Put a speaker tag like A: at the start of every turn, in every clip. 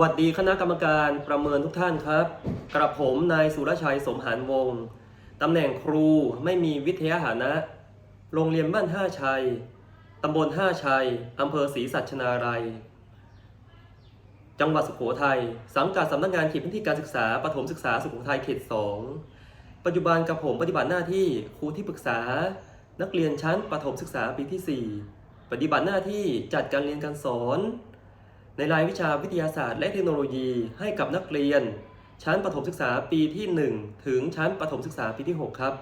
A: วัสดีคณะกรรมการประเมินทุกท่านครับ กระผมนายสุรชัยสมหานวงศ์ตำแหน่งครูไม่มีวิทยาหานะ โรงเรียนบ้านท่าชัย ตำบลท่าชัย อำเภอศรีสัชนาลัย จังหวัดสุโขทัย สังกัดสำนักงานเขตพื้นที่การศึกษาปฐมศึกษาสุโขทัยเขต2ปัจจุบันกับผมปฏิบัติหน้าที่ครูที่ปรึกษา นักเรียนชั้นปฐมศึกษาปีที่ 4 ปฏิบัติหน้าที่จัดการเรียนการสอน ในรายวิชาวิทยาศาสตร์และเทคโนโลยีให้กับนักเรียน ชั้นประถมศึกษาปีที่ 1 ถึงชั้นประถมศึกษาปีที่ 6 ครับ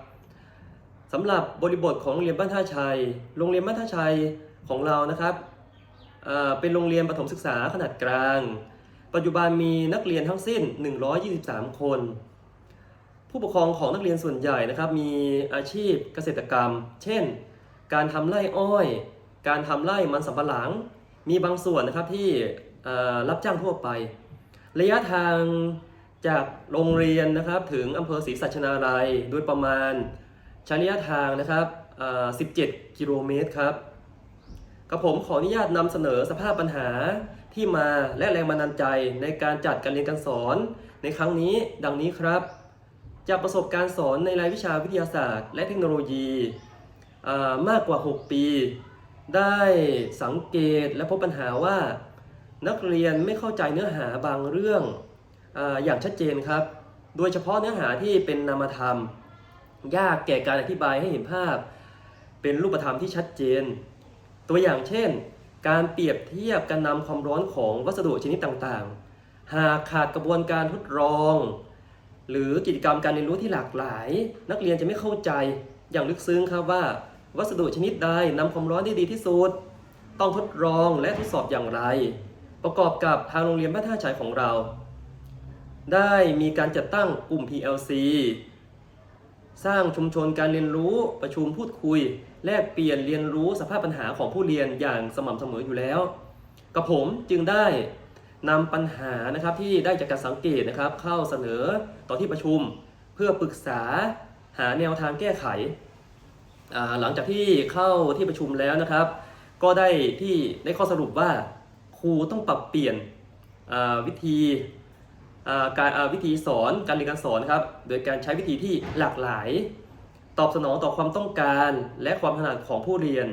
A: สำหรับบริบทของโรงเรียนบ้านท่าชัย โรงเรียนบ้านท่าชัยของเรานะครับเป็นโรงเรียนประถมศึกษาขนาดกลาง ปัจจุบันมีนักเรียนทั้งสิ้น 123 คน ผู้ปกครองของนักเรียนส่วนใหญ่นะครับ มีอาชีพเกษตรกรรม เช่น การทำไร่อ้อย การทำไร่มันสำปะหลัง มีบางส่วนนะครับที่รับจ้างทั่วไป ระยะทางจากโรงเรียนนะครับถึงอำเภอศรีสัชนาลัยโดยประมาณใช้ระยะทางนะครับ17 กิโลเมตรครับกับผมขออนุญาตนำเสนอสภาพปัญหาที่มาและแรงบันดาลใจในการจัดการเรียนการสอนในครั้งนี้ดังนี้ครับ จากประสบการณ์สอนในรายวิชาวิทยาศาสตร์ และเทคโนโลยีมากกว่า 6 ปี ได้สังเกตและพบปัญหาว่า นักเรียนไม่เข้าใจเนื้อหาบางเรื่องออย่างชัดเจนครับ โดยเฉพาะเนื้อหาที่เป็นนามธรรม ยากแก่การอธิบายให้เห็นภาพ เป็นรูปธรรมที่ชัดเจน ตัวอย่างเช่น การเปรียบเทียบการนำความร้อนของวัสดุชนิดต่างๆ หากขาดกระบวนการทดลอง หรือกิจกรรมการเรียนรู้ที่หลากหลาย นักเรียนจะไม่เข้าใจอย่างลึกซึ้งครับว่า วัสดุชนิดใดนำความร้อนได้ดีที่สุด ต้องทดลองและทดสอบอย่างไร ประกอบกับทางโรงเรียนบ้านท่าฉายของเรา ได้มีการจัดตั้งกลุ่ม PLC สร้างชุมชนการเรียนรู้ประชุมพูดคุย แลกเปลี่ยนเรียนรู้สภาพปัญหาของผู้เรียนอย่างสม่ำเสมออยู่แล้ว กับผมจึงได้นำปัญหานะครับที่ได้จากการสังเกตนะครับ เข้าเสนอต่อที่ประชุม เพื่อปรึกษาหาแนวทางแก้ไข หลังจากที่เข้าที่ประชุมแล้วนะครับ ก็ได้ที่ได้ข้อสรุปว่าครูต้องปรับเปลี่ยนวิธีการวิธีสอนการเรียนการสอนครับ โดยการใช้วิธีที่หลากหลาย ตอบสนองต่อความต้องการและความถนัดของผู้เรียน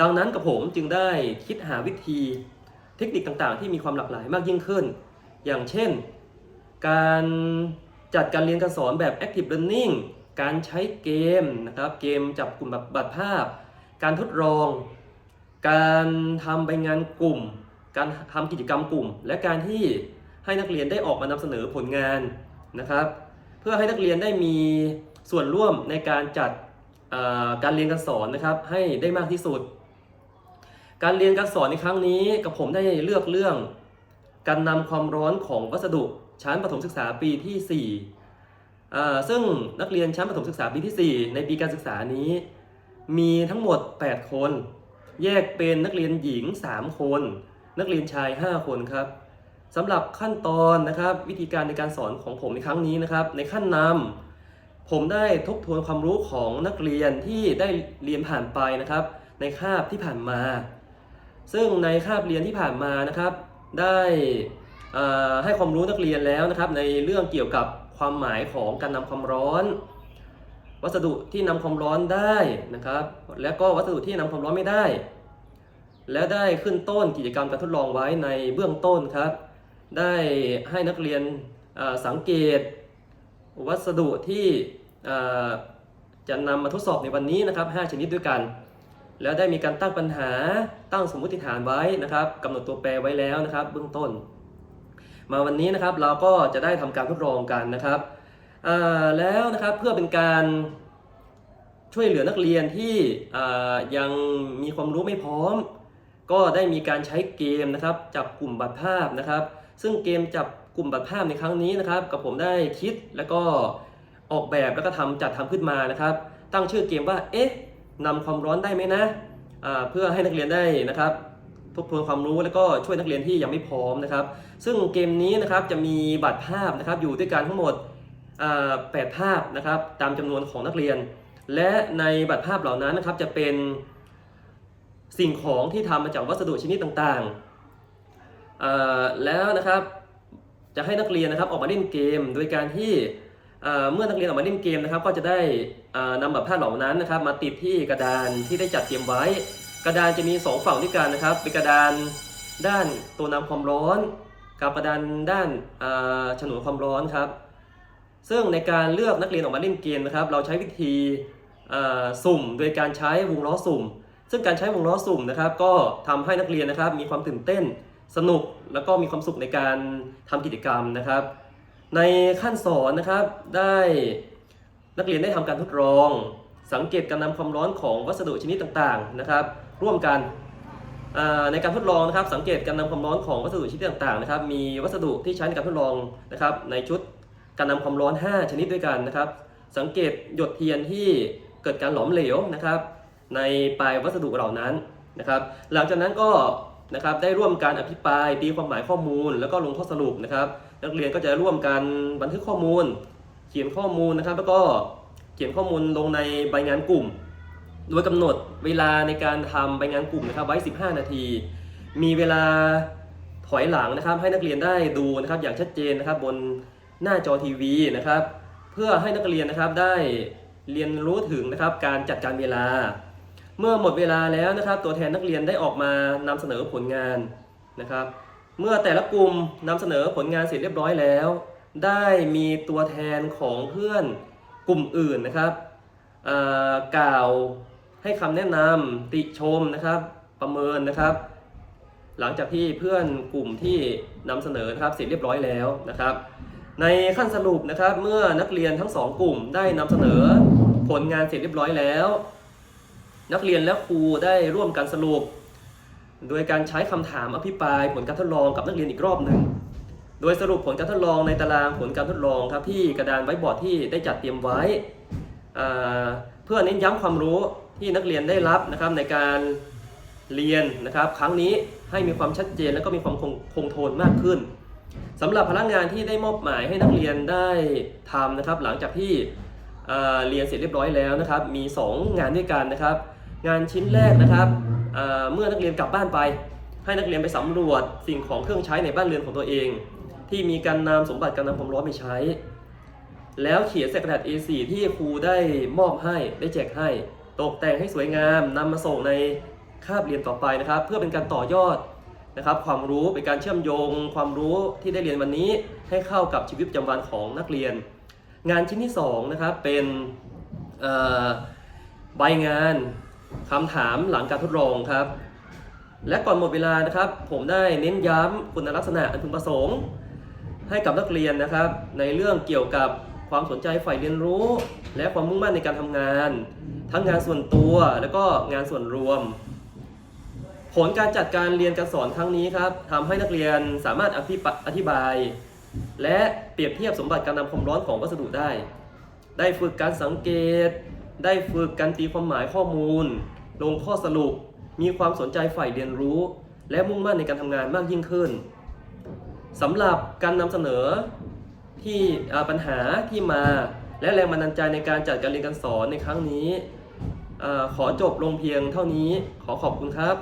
A: ดังนั้นกับผมจึงได้คิดหาวิธีเทคนิคต่างๆ ที่มีความหลากหลายมากยิ่งขึ้น อย่างเช่น การจัดการเรียนการสอนแบบ active learning การใช้เกมนะครับเกมจับกลุ่มแบบบัตรภาพ การทดลอง การทำใบงานกลุ่ม การทำกิจกรรมกลุ่ม และการที่ให้นักเรียนได้ออกมานำเสนอผลงานนะครับ เพื่อให้นักเรียนได้มีส่วนร่วมในการจัดการเรียนการสอนนะครับให้ได้มากที่สุด การเรียนการสอนในครั้งนี้กับผมได้เลือกเรื่อง การนำความร้อนของวัสดุชั้นประถมศึกษาปีที่4อ่ ซึ่งนักเรียนชั้นประถมศึกษาปีที่ 4 ในปีการศึกษานี้ มีทั้งหมด 8 คน แยกเป็นนักเรียนหญิง 3 คน นักเรียนชาย 5 คนครับสำหรับขั้นตอนนะครับวิธีการในการสอนของผมในครั้งนี้นะครับในขั้นนำผมได้ทบทวนความรู้ของนักเรียนที่ได้เรียนผ่านไปนะครับ ในคาบที่ผ่านมา ซึ่งในคาบเรียนที่ผ่านมานะครับ ได้ให้ความรู้นักเรียนแล้วนะครับ ในเรื่องเกี่ยวกับ ความหมายของการนำความร้อน วัสดุที่นำความร้อนได้นะครับ และก็วัสดุที่นำความร้อนไม่ได้ และได้ขึ้นต้นกิจกรรมการทดลองไว้ในเบื้องต้นครับ ได้ให้นักเรียนสังเกต วัสดุที่จะนำมาทดสอบในวันนี้นะครับ 5 ชนิดด้วยกัน แล้วได้มีการตั้งปัญหาตั้งสมมติฐานไว้นะครับกำหนดตัวแปรไว้แล้วนะครับ เบื้องต้น มาวันนี้นะครับเราก็จะได้ทำการทดลองกันนะครับแล้วนะครับเพื่อเป็นการช่วยเหลือนักเรียนที่ยังมีความรู้ไม่พร้อม ก็ได้มีการใช้เกมนะครับจับกลุ่มบัตรภาพนะครับ ซึ่งเกมจับกลุ่มบัตรภาพในครั้งนี้นะครับ กับผมได้คิดแล้วก็ออกแบบแล้วก็ทำจัดทำขึ้นมานะครับ ตั้งชื่อเกมว่าเอ๊ะนำความร้อนได้ไหมนะอ่าเพื่อให้นักเรียนได้นะครับ ทบทวนความรู้แล้วก็ช่วยนักเรียนที่ยังไม่พร้อมนะครับ ซึ่งเกมนี้นะครับจะมีบัตรภาพนะครับอยู่ด้วยกันทั้งหมดแปดภาพนะครับตามจำนวนของนักเรียน และในบัตรภาพเหล่านั้นนะครับจะเป็นสิ่งของที่ทำมาจากวัสดุชนิดต่างๆ แล้วนะครับจะให้นักเรียนนะครับออกมาเล่นเกม โดยการที่เมื่อนักเรียนออกมาเล่นเกมนะครับ ก็จะได้นำแบบผ้าพเหล่านั้นนะครับ มาติดที่กระดานที่ได้จัดเตรียมไว้ กระดานจะมีสองฝั่งด้วยกันนะครับ เป็นกระดานด้านตัวนำความร้อน กับกระดานด้านฉนวนความร้อนครับ ซึ่งในการเลือกนักเรียนออกมาเล่นเกมนะครับ เราใช้วิธีสุ่มโดยการใช้วงล้อสุ่ม ซึ่งการใช้วงล้อสุ่มนะครับ ก็ทำให้นักเรียนนะครับ มีความตื่นเต้น สนุกแล้วก็มีความสุขในการทำกิจกรรมนะครับ ในขั้นสอนนะครับได้นักเรียนได้ทำการทดลอง สังเกตการนำความร้อนของวัสดุชนิดต่างๆนะครับ ร่วมกันในการทดลองนะครับสังเกตการนำความร้อนของวัสดุชนิดต่างๆนะครับมีวัสดุที่ใช้ในการทดลองนะครับในชุดการนำความร้อน 5 ชนิดด้วยกันนะครับ สังเกตหยดเทียนที่เกิดการหลอมเหลวนะครับ ในปลายวัสดุเหล่านั้นนะครับ หลังจากนั้นก็นะครับได้ร่วมการอภิปรายตีความหมายข้อมูล แล้วก็ลงข้อสรุปนะครับ นักเรียนก็จะร่วมกันบันทึกข้อมูล เขียนข้อมูลนะครับ แล้วก็เขียนข้อมูลลงในใบงานกลุ่ม โดยกำหนดเวลาในการทำใบงานกลุ่มนะครับไว้ 15 นาที มีเวลาถอยหลังนะครับ ให้นักเรียนได้ดูนะครับ อย่างชัดเจนนะครับบนหน้าจอทีวีนะครับ เพื่อให้นักเรียนนะครับได้เรียนรู้ถึงนะครับการจัดการเวลา เมื่อหมดเวลาแล้วนะครับ ตัวแทนนักเรียนได้ออกมานำเสนอผลงานนะครับ เมื่อแต่ละกลุ่มนำเสนอผลงานเสร็จเรียบร้อยแล้ว ได้มีตัวแทนของเพื่อนกลุ่มอื่นนะครับอ่ากล่าว ให้คำแนะนำติชมนะครับ ประเมินนะครับ หลังจากที่เพื่อนกลุ่มที่นำเสนอนะครับเสร็จเรียบร้อยแล้วนะครับ ในขั้นสรุปนะครับเมื่อนักเรียนทั้งสองกลุ่มได้นำเสนอผลงานเสร็จเรียบร้อยแล้ว นักเรียนและครูได้ร่วมกันสรุป โดยการใช้คำถามอภิปราย ผลการทดลองกับนักเรียนอีกรอบหนึ่งโดยสรุปผลการทดลองในตารางผลการทดลองครับที่กระดานไว้บอร์ดที่ได้จัดเตรียมไว้ เพื่อเน้นย้ำความรู้ ที่นักเรียนได้รับนะครับในการเรียนนะครับ ครั้งนี้ให้มีความชัดเจนและก็มีความคงคงทนมากขึ้นสำหรับพนักงานที่ได้มอบหมายให้นักเรียนได้ทำนะครับ หลังจากที่เรียนเสร็จเรียบร้อยแล้วนะครับ มี 2 งานด้วยกันนะครับ งานชิ้นแรกนะครับเมื่อนักเรียนกลับบ้านไป ให้นักเรียนไปสำรวจสิ่งของเครื่องใช้ในบ้านเรือนของตัวเอง ที่มีการนำสมบัติการนำความร้อนไปใช้ แล้วเขียนใส่กระดาษ A4 ที่ครูได้มอบให้ได้แจกให้ ตกแต่งให้สวยงามนำมาส่งในคาบเรียนต่อไปนะครับ เพื่อเป็นการต่อยอดนะครับ ความรู้เป็นการเชื่อมโยง ความรู้ที่ได้เรียนวันนี้ให้เข้ากับชีวิตประจำวันของนักเรียน งานชิ้นที่สองนะครับเป็นใบงานคำถามหลังการทดลองครับ และก่อนหมดเวลานะครับ ผมได้เน้นย้ำคุณลักษณะอันพึงประสงค์ ให้กับนักเรียนนะครับ ในเรื่องเกี่ยวกับ ความสนใจใฝ่เรียนรู้ และความมุ่งมั่นในการทำงาน ทั้งงานส่วนตัวและก็งานส่วนรวม ผลการจัดการเรียนการสอนครั้งนี้ครับทำให้นักเรียนสามารถอธิปอธิบาย และเปรียบเทียบสมบัติการนำความร้อนของวัสดุได้ ได้ฝึกการสังเกต ได้ฝึกการตีความหมายข้อมูล ลงข้อสรุป มีความสนใจใฝ่เรียนรู้ และมุ่งมั่นในการทำงานมากยิ่งขึ้นสำหรับการนำเสนอ ที่ปัญหาที่มา และแรงบันดาลใจในการจัดการเรียนการสอนในครั้งนี้อขอจบลงเพียงเท่านี้ขอขอบคุณครับ